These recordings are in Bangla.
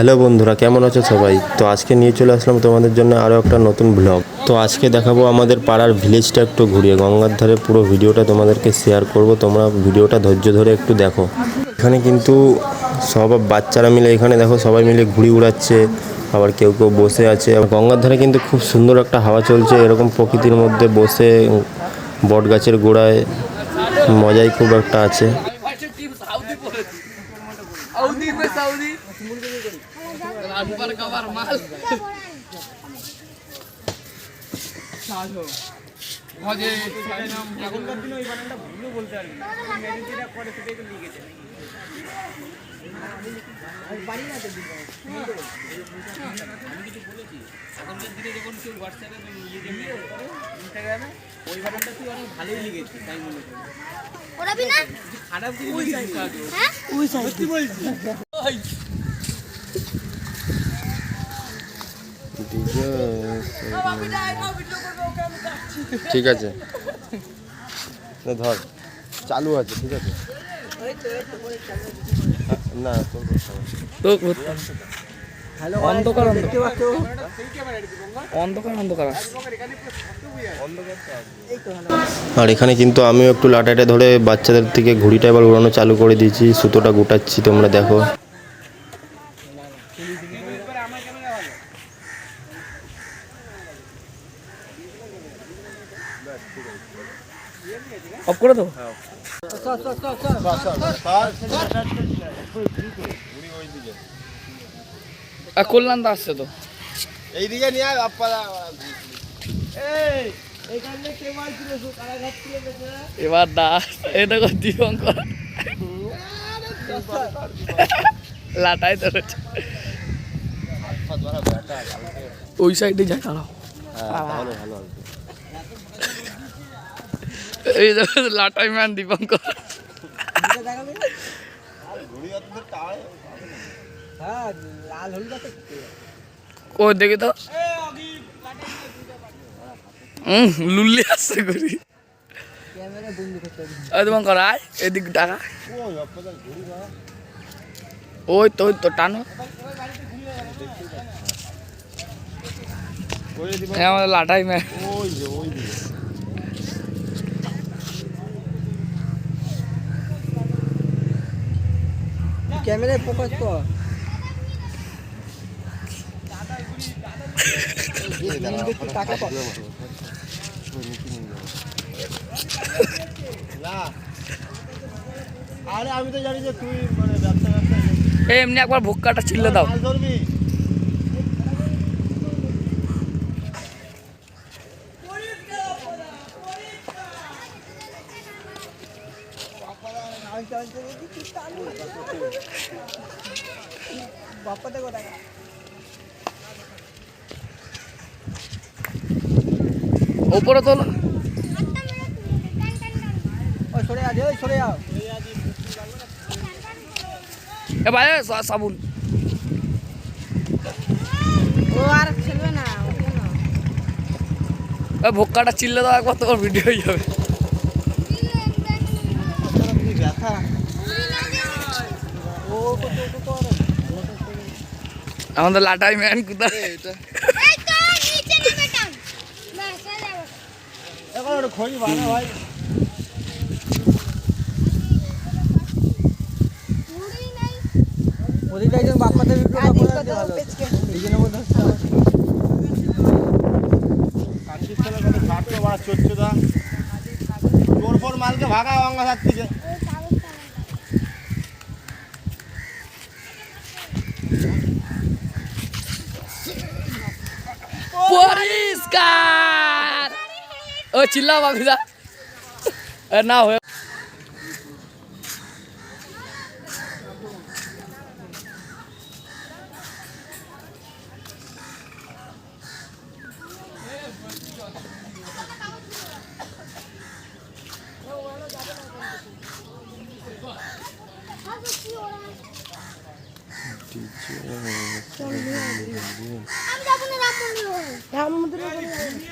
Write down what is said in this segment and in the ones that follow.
হ্যালো বন্ধুরা, কেমন আছো সবাই? তো আজকে নিয়ে চলে আসলাম তোমাদের জন্য আরও একটা নতুন ব্লগ তো আজকে দেখাবো আমাদের পাড়ার ভিলেজটা একটু ঘুরিয়ে। গঙ্গার ধারে পুরো ভিডিওটা তোমাদেরকে শেয়ার করব। তোমরা ভিডিওটা ধৈর্য ধরে একটু দেখো। এখানে কিন্তু সব বাচ্চারা মিলে, এখানে দেখো সবাই মিলে ঘুড়ি উড়াচ্ছে, আবার কেউ কেউ বসে আছে। গঙ্গার ধারে কিন্তু খুব সুন্দর একটা হাওয়া চলছে, এরকম প্রকৃতির মধ্যে বসে বট গাছের গোড়ায় মজাই খুব একটা আছে। রাজবার খাবার মাল। এখনকার দিনে ওই বানানটা ভুলও বলতে পারবি না। যেটা করে সেটাই তো লিখেছে আমি কিছু বলেছি এখনকার দিনে যখন কেউ হোয়াটসঅ্যাপে ইনস্টাগ্রামে ওই বাটনটা তুই অনেক ভালোই লিখেছি খারাপ ঠিক আছে। ধর। চালু আছে ঠিক আছে। না অন্ধকার আর এখানে কিন্তু আমিও একটু লাটাটা ধরে বাচ্চাদের থেকে ঘুড়িটা এবার উড়ানো চালু করে দিয়েছি সুতোটা গোটাচ্ছি তোমরা দেখো। অফ করে আর কল্যাণ দা আসছে তো। এইদিকে নিয়ে এবার দাস এই দেখো দীপঙ্কর। লাটাই ধরেছে। ওই সাইডে যাই দাঁড়াও। এই লাটাই ম্যান দীপঙ্কর। ও, দেখি তো। লুল্লি আসছে করি এই দীপঙ্কর, আয়, এদিক টাকা ওই তো তো, টানো। আমাদের লাটাই ম্যান ক্যামেরায় ফোকাস কর টাকা কর। আরে আমি তো জানি যে তুই মানে ব্যবসা এমনি একবার ভুক্কাটা চিল্লে দাও। মাছ ধরবি বাপ্পা দেখো টাকা ওপরে তোলো ওই সরে আজ ওই সরে যাও এ ভাই সাবুন। ও আর খেলবে না না চিল্লে দাও একবার তোমার ভিডিও হয়ে যাবে। আমাদের লাটাই ম্যান কোথায়? হয়ে খড়ি বানা ভাই। তোর পর মালকে ভাগা গঙ্গা হাত থেকে ওই কাগজটা পরিষ্কার। ও চিল্লা বাবিদা এ না হয়ে আমি যাব না রাম মন্দির রাম মন্দির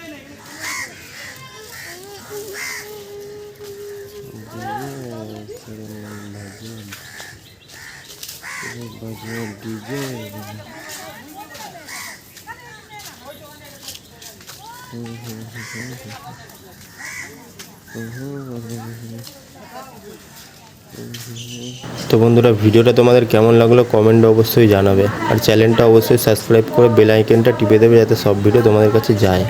তো বন্ধুরা, ভিডিওটা তোমাদের কেমন লাগল কমেন্টে অবশ্যই জানাবে। আর চ্যানেলটা অবশ্যই সাবস্ক্রাইব করে বেল আইকনটা টিপে দেবে যাতে সব ভিডিও তোমাদের কাছে যায়।